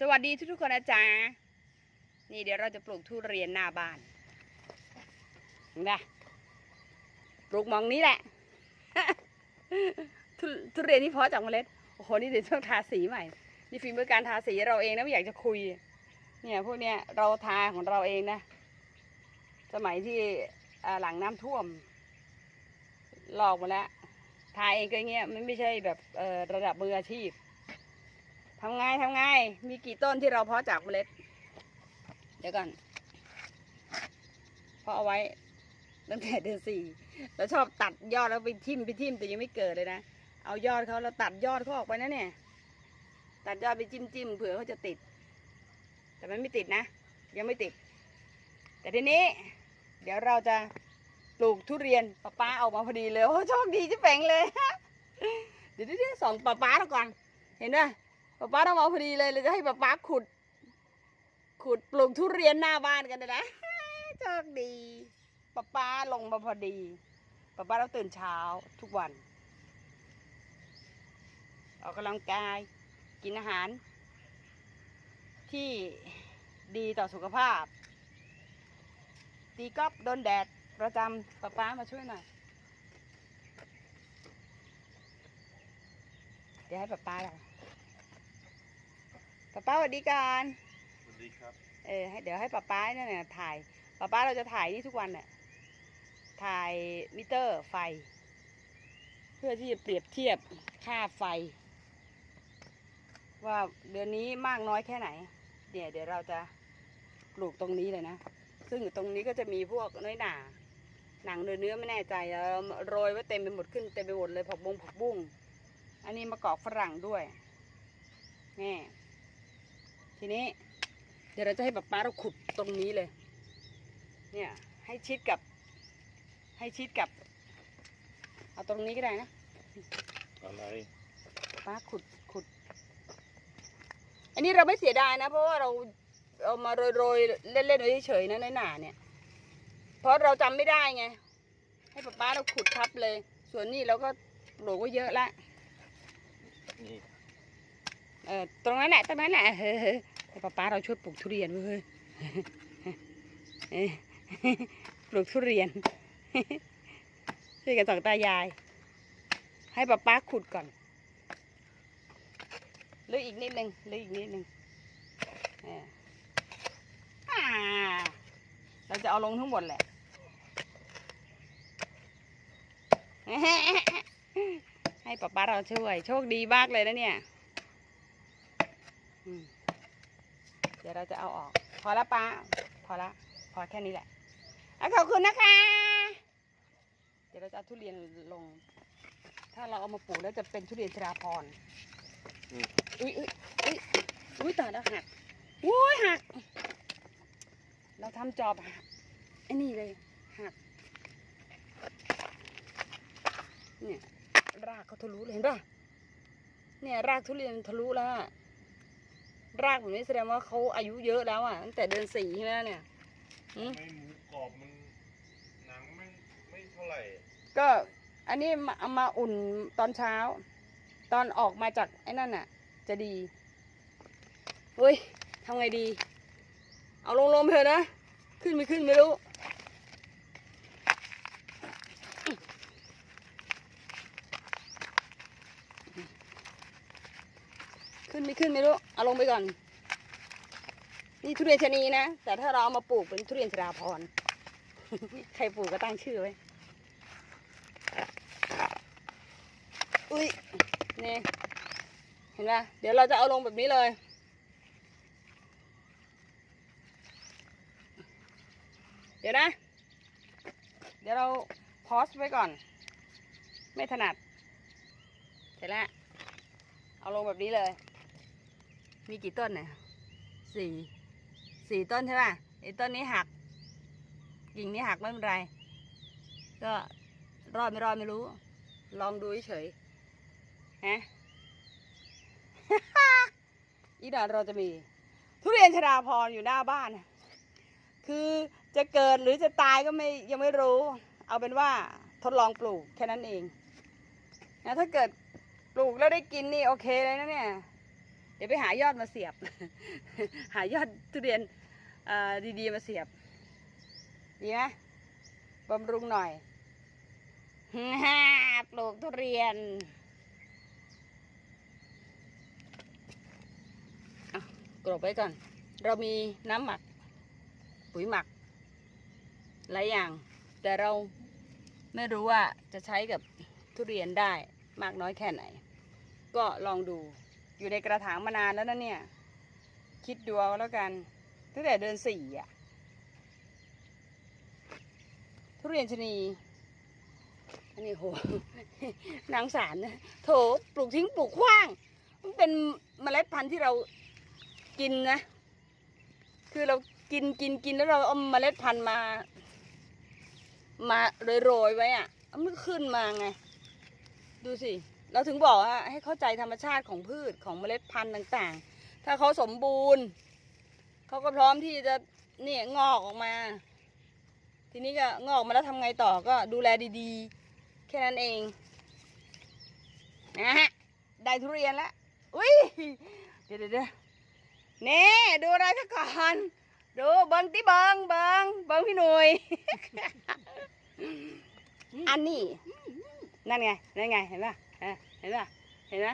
สวัสดีทุกๆคนนะจ๊ะ นี่เดี๋ยวเราจะปลูกทุเรียนหน้าบ้านเห็นะปลูกมองนี้แหละทุทุเรียนที่เพาะจากเมล็ด โอ้โห นี่เดี๋ยวต้องทาสีใหม่ นี่ฝีมือการทาสีเราเองนะไม่อยากจะคุย เนี่ยพวกเนี้ยเราทาของเราเองนะ สมัยที่หลังน้ำท่วม หลอกมาแล้ว ทาเองก็เงี้ย มันไม่ใช่แบบระดับมืออาชีพ ทำไงทำไง มีกี่ต้นที่เราเพาะจากเมล็ด เดี๋ยวก่อน เพาะเอาไว้ ตั้งแต่เดือนสี่เราชอบตัดยอดแล้วไปทิ่มไปทิ่มแต่ยังไม่เกิดเลยนะ เอายอดเขาเราตัดยอดเขาออกไปนะเนี่ย ตัดยอดไปจิ้มจิ้มเผื่อเขาจะติด แต่มันไม่ติดนะ ยังไม่ติด แต่ทีนี้ เดี๋ยวเราจะปลูกทุเรียนป้าป้าเอามาพอดีเลย โอ้โชคดีจะแปลงเลย เดี๋ยวเดี๋ยวส่องป้าป้าเราก่อน เห็นไหม ป้าป้าต้องมาพอดีเลยเลยจะให้ป้าป้าขุด ขุดปลูกทุเรียนหน้าบ้านกันเลยนะโชคดีป้าป้าลงมาพอดีป้าป้าเราตื่นเช้าทุกวันออกกำลังกายกินอาหาร ที่ดีต่อสุขภาพ ตีก๊อฟโดนแดดประจำป้าป้ามาช่วยหน่อยเดี๋ยวให้ป้าป้าเรา ป้าป้าสวัสดีก่อนสวัสดีครับ เออให้เดี๋ยวให้ป้าป้าเนี่ยนะถ่ายป้าป้าเราจะถ่ายนี่ทุกวันเนี่ยถ่ายมิเตอร์ไฟ เพื่อที่จะเปรียบเทียบค่าไฟ ว่าเดือนนี้มากน้อยแค่ไหนเนี่ยเดี๋ยวเราจะปลูกตรงนี้เลยนะ ซึ่งตรงนี้ก็จะมีพวกน้อยหนาหนังเนื้อเนื้อไม่แน่ใจเราโรยไว้เต็มไปหมดขึ้นเต็มไปหมดเลยผักบงผักบุ้งอันนี้มะกอกฝรั่งด้วยนี่ ทีนี้ เดี๋ยวเราจะให้ป๊าป๊าเราขุดตรงนี้เลย เนี่ยให้ชิดกับ ให้ชิดกับ เอาตรงนี้ก็ได้นะอะไรป๊าขุดขุด อันนี้เราไม่เสียดายนะ เพราะว่าเราเอามาโรยโรยๆเล่นเล่นๆไว้เฉยๆนะในหนาเนี่ย เพราะเราจำไม่ได้ไง ให้ป๊าป๊าเราขุดทับเลย ส่วนนี้เราก็ปลูกไว้เยอะละนี่ เออตรงนั้นแหละตรงนั้นแหละเฮ้ยให้าป๊าเราช่วยปลูกทุเรียนเว้ยปลูกทุเรียนช่วยกันสองตายาย ให้ป๊าป๊าขุดก่อนหรืออีกนิดนึงหรืออีกนิดนึงเอออ่าเราจะเอาลงทั้งหมดแหละให้ป๊าป๊าเราช่วย โชคดีมากเลยนะเนี่ย อืมเดี๋ยวเราจะเอาออก พอละป้าพอละ พอแค่นี้แหละอะขอบคุณนะคะ เดี๋ยวเราจะเอาทุเรียนลง ถ้าเราเอามาปลูกแล้วจะเป็นทุเรียนชราพรอุ้ยอุ้ยอุ้ยอุ้ยตายแล้วหักอุ้ยหัก เราทำจอบหักไอ้นี่เลยหักเนี่ยรากเขาทะลุเลยเห็นป่ะเนี่ยรากทุเรียนทะลุแล้วอะ รากแบบนี้แสดงว่าเขาอายุเยอะแล้วอะตั้งแต่เดือนสี่ใช่ไหมเนี่ยอืม ไม่หมูกรอบมันหนังไม่ไม่เท่าไหร่ก็อันนี้มาเอามาอุ่นตอนเช้า ตอนออกมาจากไอ้นั่นน่ะ จะดีเฮ้ยทำไงดี เอาลงลงไปเถอะนะ ขึ้นไม่ขึ้นไม่รู้ ขึ้นไม่ขึ้นไม่รู้ เอาลงไปก่อน นี่ทุเรียนชะนีนะ แต่ถ้าเราเอามาปลูกเป็นทุเรียนชราพร ใครปลูกก็ตั้งชื่อไว้ อุ้ย นี่ เห็นไหมเดี๋ยวเราจะเอาลงแบบนี้เลยเดี๋ยวนะ เดี๋ยวเราพอสไว้ก่อน ไม่ถนัด เสร็จแล้ว เอาลงแบบนี้เลย มีกี่ต้นเนี่ยสี่สี่ต้นใช่ป่ะไอ้ต้นนี้หัก กิ่งนี้หักไม่เป็นไร ก็รอดไม่รอดไม่รู้ ลองดูเฉยฮะอีดอนเราจะมี ทุเรียนชราพรอยู่หน้าบ้าน คือจะเกิดหรือจะตายก็ไม่ยังไม่รู้ เอาเป็นว่าทดลองปลูกแค่นั้นเองนะถ้าเกิดปลูกแล้วได้กินนี่โอเคเลยนะเนี่ย เดี๋ยวไปหายอดมาเสียบ หายอดทุเรียนดีๆมาเสียบดีไหมบำรุงหน่อยปลูกทุเรียนกรบไว้ก่อน เรามีน้ำหมัก ปุ๋ยหมัก หลายอย่าง แต่เราไม่รู้ว่าจะใช้กับทุเรียนได้มากน้อยแค่ไหน ก็ลองดู อยู่ในกระถางมานานแล้วนะเนี่ย คิดดูเอาแล้วกัน ตั้งแต่เดือนสี่อะทุเรียนชนีอันนี้โหนางสารนะโถปลูกทิ้งปลูกขว้าง มันเป็นเมล็ดพันธุ์ที่เรากินนะ คือเรากินกินกินแล้วเราเอาเมล็ดพันธุ์มา มาโรยๆไว้อะมันก็ขึ้นมาไง ดูสิ เราถึงบอกว่าให้เข้าใจธรรมชาติของพืชของเมล็ดพันธุ์ต่างๆ ถ้าเขาสมบูรณ์เขาก็พร้อมที่จะเนี่ยงอกออกมา ทีนี้ก็งอกมาแล้วทำไงต่อก็ดูแลดีๆ แค่นั้นเองนะฮะได้ทุเรียนแล้วอุ้ยเดี๋ยวเดี๋ยวเดี๋ยวนี่ดูอะไรซะก่อนดูเบิงติเบิงเบิงเบิงพี่หนุ่ยอันนี้นั่นไงนั่นไงเห็นป่ะ เออเห็นป่ะเห็นไหม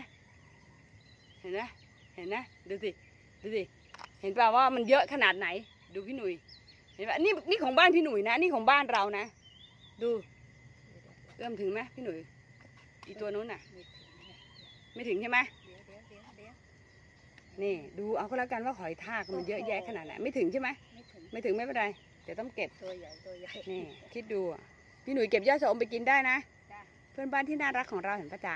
เห็นไหมเห็นนะดูสิดูสิเห็นป่ะว่ามันเยอะขนาดไหน ดูพี่หนุ่ยเห็นป่ะนี่นี่ของบ้านพี่หนุ่ยนะ นี่ของบ้านเรานะ ดูเอื้อมถึงไหมพี่หนุ่ยอีตัวนู้นน่ะ ไม่ถึงใช่ไหมเดี๋ยวเดี๋ยวเดี๋ยวเดี๋ยวนี่ดูเอาก็แล้วกันว่าหอยทากมันเยอะแยะขนาดไหนไม่ถึงใช่ไหมไม่ถึงไม่ถึงไม่เป็นไรเดี๋ยวต้องเก็บตัวใหญ่ตัวใหญ่นี่คิดดูอะพี่หนุ่ยเก็บยอดชะอมไปกินได้นะจ้ะ เพื่อนบ้านที่น่ารักของเราเห็นปะจ๊ะ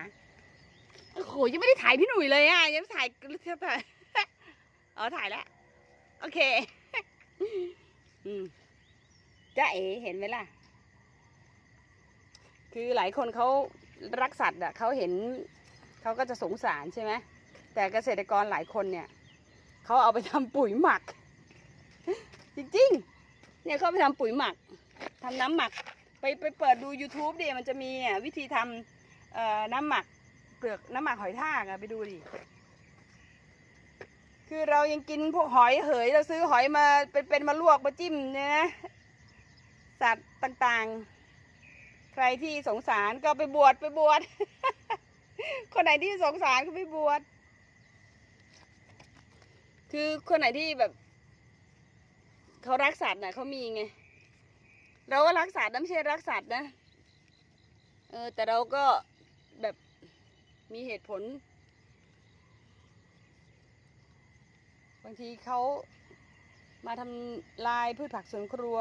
โอ้โหยังไม่ได้ถ่ายพี่หนุ่ยเลยอะยังถ่ายเทียบถ่ายอ๋อถ่ายแล้วโอเค อืมจ้าเอ๋เห็นไหมล่ะ คือหลายคนเขารักสัตว์อะเขาเห็นเขาก็จะสงสารใช่ไหมแต่เกษตรกรหลายคนเนี่ยเขาเอาไปทำปุ๋ยหมัก จริงๆเนี่ยเขาไปทำปุ๋ยหมักทำน้ำหมัก ไปไปเปิดดู YouTube ดิมันจะมีอะวิธีทำน้ำหมักเปลือกน้ำหมักหอยทากอะไปดูดิคือเรายังกินพวกหอยเหยเราซื้อหอยมาเป็นเป็นมาลวกมาจิ้มเนี่ยนะสัตว์ต่างๆ ใครที่สงสารก็ไปบวชไปบวชคนไหนที่สงสารก็ไปบวชคือคนไหนที่แบบ เขารักสัตว์น่ะเขามีไง เราก็รักสัตว์นะไม่ใช่รักสัตว์นะ เออ แต่เราก็แบบมีเหตุผล บางทีเขามาทำลายพืชผักสวนครัว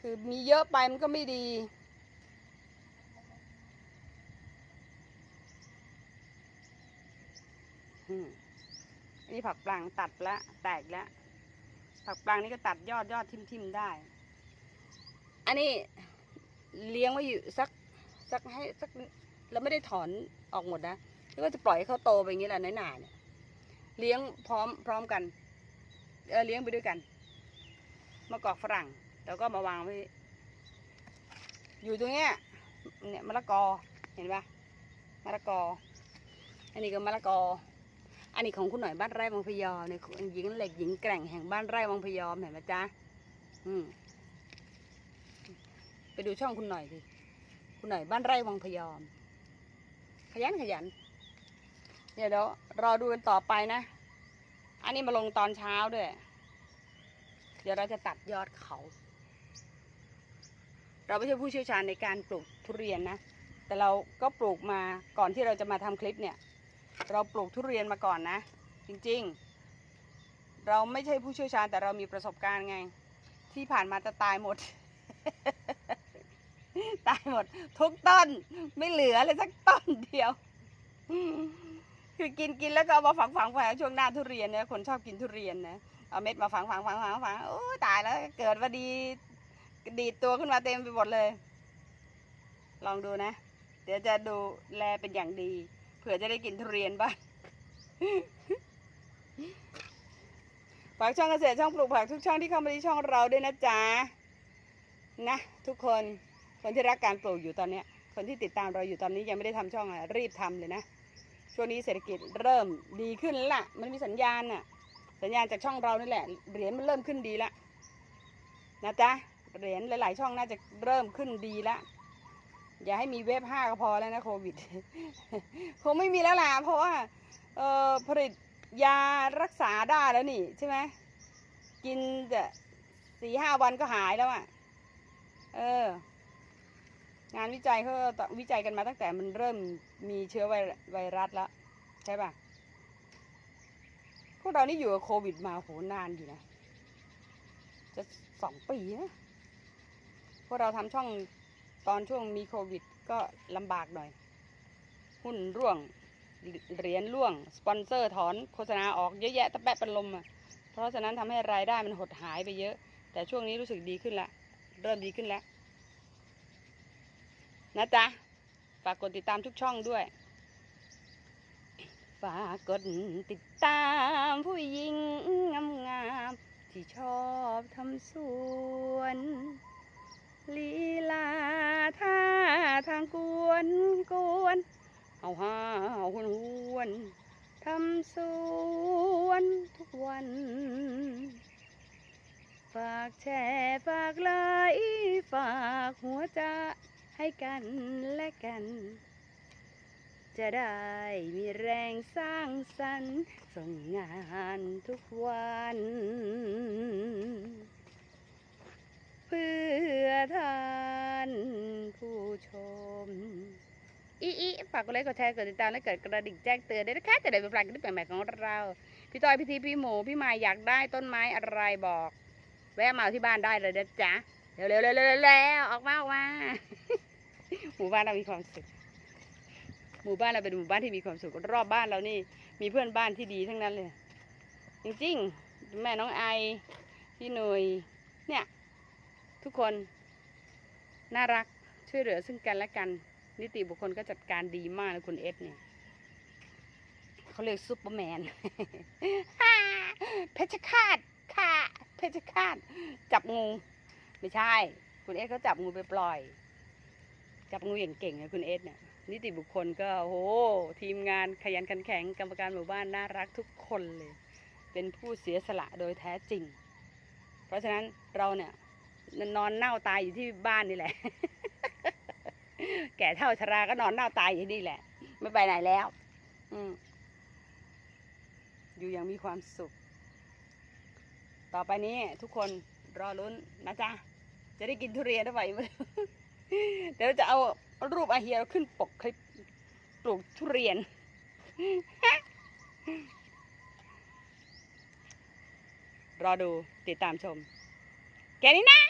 คือมีเยอะไปมันก็ไม่ดีอันนี้ผักปลางตัดละแตกแล้วผักปลางนี่ก็ตัดยอดยอดทิ่มๆได้ อันนี้เลี้ยงไว้อยู่สักสักให้สักเราไม่ได้ถอนออกหมดนะแล้วก็จะปล่อยให้เขาโตไปอย่างนี้แหละในหนาเนี่ยเลี้ยงพร้อมพร้อมกันเออเลี้ยงไปด้วยกันมะกอกฝรั่ง แล้วก็มาวางไว้ อยู่ตรงเนี้ยเนี่ยมะละกอเห็นปะมะละกอ อันนี้ก็มะละกอ อันนี้ของคุณหน่อยบ้านไร่วังพยอมเนี่ยหญิงเหล็กหญิงแกร่งแห่งบ้านไร่วังพยอมเห็นไหมจ๊ะอืม ไปดูช่องคุณหน่อยสิคุณหน่อยบ้านไร่วังพยอม ขยันขยันเดี๋ยวเดี๋ยวรอดูกันต่อไปนะ อันนี้มาลงตอนเช้าด้วย เดี๋ยวเราจะตัดยอดเขา เราไม่ใช่ผู้เชี่ยวชาญในการปลูกทุเรียนนะ แต่เราก็ปลูกมาก่อนที่เราจะมาทำคลิปเนี่ย เราปลูกทุเรียนมาก่อนนะ จริงๆ เราไม่ใช่ผู้เชี่ยวชาญแต่เรามีประสบการณ์ไง ที่ผ่านมาจะตายหมด ตายหมด ทุกต้น ไม่เหลือเลยสักต้นเดียว คือกินกินแล้วก็เอามาฝังฝังฝังช่วงหน้าทุเรียนเนี่ยคนชอบกินทุเรียนนะเอาเม็ดมาฝังฝังฝังฝังฝังโอ้ตายแล้วเกิดว่าดีดีดตัวขึ้นมาเต็มไปหมดเลย ลองดูนะ เดี๋ยวจะดูแลเป็นอย่างดี เผื่อจะได้กินทุเรียนบ้างฝากช่องเกษตรช่องปลูกผักทุกช่องที่เข้ามาที่ช่องเราด้วยนะจ๊ะนะทุกคน คนที่รักการปลูกอยู่ตอนนี้คนที่ติดตามเราอยู่ตอนนี้ยังไม่ได้ทำช่องอะรีบทำเลยนะช่วงนี้เศรษฐกิจเริ่มดีขึ้นละมันมีสัญญาณน่ะสัญญาณจากช่องเรานี่แหละเหรียญมันเริ่มขึ้นดีแล้วนะจ๊ะเหรียญหลาย ๆ ช่องน่าจะเริ่มขึ้นดีแล้วอย่าให้มีเวฟห้าก็พอแล้วนะโควิดคงไม่มีแล้วล่ะเพราะว่าเอ่อผลิตยารักษาได้แล้วนี่ใช่ไหมกินจะสี่ห้าวันก็หายแล้วอะเออ งานวิจัยเขาก็วิจัยกันมาตั้งแต่มันเริ่มมีเชื้อไวไวรัสแล้วใช่ปะพวกเรานี่อยู่กับโควิดมาโหนานอยู่นะ จะสองปีนะพวกเราทำช่องตอนช่วงมีโควิดก็ลำบากหน่อย หุ้นร่วง เหรียญร่วง สปอนเซอร์ถอนโฆษณาออกเยอะแยะตะแปะเป็นลมอะ เพราะฉะนั้นทำให้รายได้มันหดหายไปเยอะ แต่ช่วงนี้รู้สึกดีขึ้นละ เริ่มดีขึ้นแล้ว นะจ๊ะ ฝากกดติดตามทุกช่องด้วย ฝากกดติดตามผู้หญิงงามๆที่ชอบทำสวนลีลาท่าทางกวนกวนเอาห้าวหวนหวนทำสวนทุกวัน ฝากแชร์ฝากไลค์ฝากหัวใจ ให้กันและกัน จะได้มีแรงสร้างสรรค์ส่งงานทุกวัน เพื่อท่านผู้ชมอีอีฝากกดไลค์กดแชร์กดติดตามและกดกระดิ่งแจ้งเตือนด้วยนะคะจะได้เป็นพลังคลิปใหม่ๆของเรา พี่ต้อยพี่ทีพี่หมูพี่มายอยากได้ต้นไม้อะไรบอก แวะมาที่บ้านได้เลยนะจ๊ะเร็วๆเร็วๆๆๆออกมาออกมา หมู่บ้านเรามีความสุข หมู่บ้านเราเป็นหมู่บ้านที่มีความสุข รอบบ้านเรานี่ มีเพื่อนบ้านที่ดีทั้งนั้นเลย จริงๆ แม่น้องไอพี่หนุยเนี่ย ทุกคน น่ารักช่วยเหลือซึ่งกันและกัน นิติบุคคลก็จัดการดีมากเลยคุณเอสเนี่ยเขาเรียกซูเปอร์แมนเพชรฆาตค่ะเพชรฆาตจับงู ไม่ใช่ คุณเอสเขาจับงูไปปล่อย จับงูอย่างเก่งนะคุณเอสเนี่ยนิติบุคคลก็โอ้โหทีมงานขยันขันแข็งกรรมการหมู่บ้านน่ารักทุกคนเลย เป็นผู้เสียสละโดยแท้จริง เพราะฉะนั้นเราเนี่ยนอนเน่าตายอยู่ที่บ้านนี่แหละ แก่เท่าชราก็นอนเน่าตายอยู่นี่แหละ ไม่ไปไหนแล้ว อืมอยู่อย่างมีความสุข ต่อไปนี้ทุกคนรอลุ้นนะจ๊ะ จะได้กินทุเรียนได้ไหมไม่รู้ เดี๋ยวจะเอารูปอาเฮียขึ้นปกคลิปปลูกทุเรียน รอดูติดตามชม แกนี้นะ